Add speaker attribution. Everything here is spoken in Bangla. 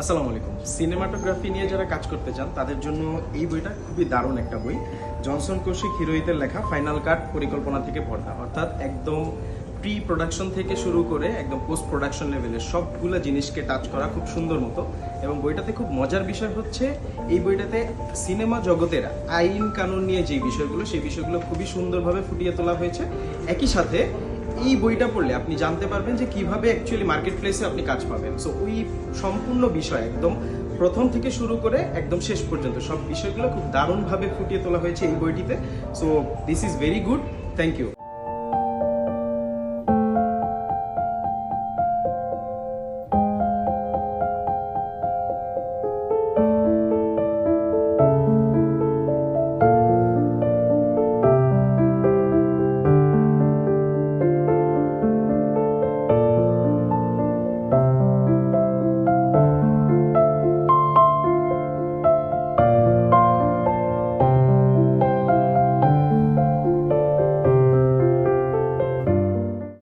Speaker 1: আসসালামু আলাইকুম। সিনেমাটোগ্রাফি নিয়ে যারা কাজ করতে চান, তাদের জন্য এই বইটা খুবই দারুণ একটা বই। জনসন কৌশিক হিরোইতের লেখা ফাইনাল কাট পরিকল্পনা থেকে পর্দা অর্থাৎ একদম প্রি প্রোডাকশন থেকে শুরু করে একদম পোস্ট প্রোডাকশন লেভেলের সবগুলো জিনিসকে টাচ করা খুব সুন্দর মতো। এবং বইটাতে খুব মজার বিষয় হচ্ছে, এই বইটাতে সিনেমা জগতের আইন কানুন নিয়ে যে বিষয়গুলো, সেই বিষয়গুলো খুবই সুন্দরভাবে ফুটিয়ে তোলা হয়েছে। একই সাথে এই বইটা পড়লে আপনি জানতে পারবেন যে কীভাবে অ্যাকচুয়ালি মার্কেট প্লেসে আপনি কাজ পাবেন। সো ওই সম্পূর্ণ বিষয় একদম প্রথম থেকে শুরু করে একদম শেষ পর্যন্ত সব বিষয়গুলো খুব দারুণভাবে ফুটিয়ে তোলা হয়েছে এই বইটিতে। So this is very good thank you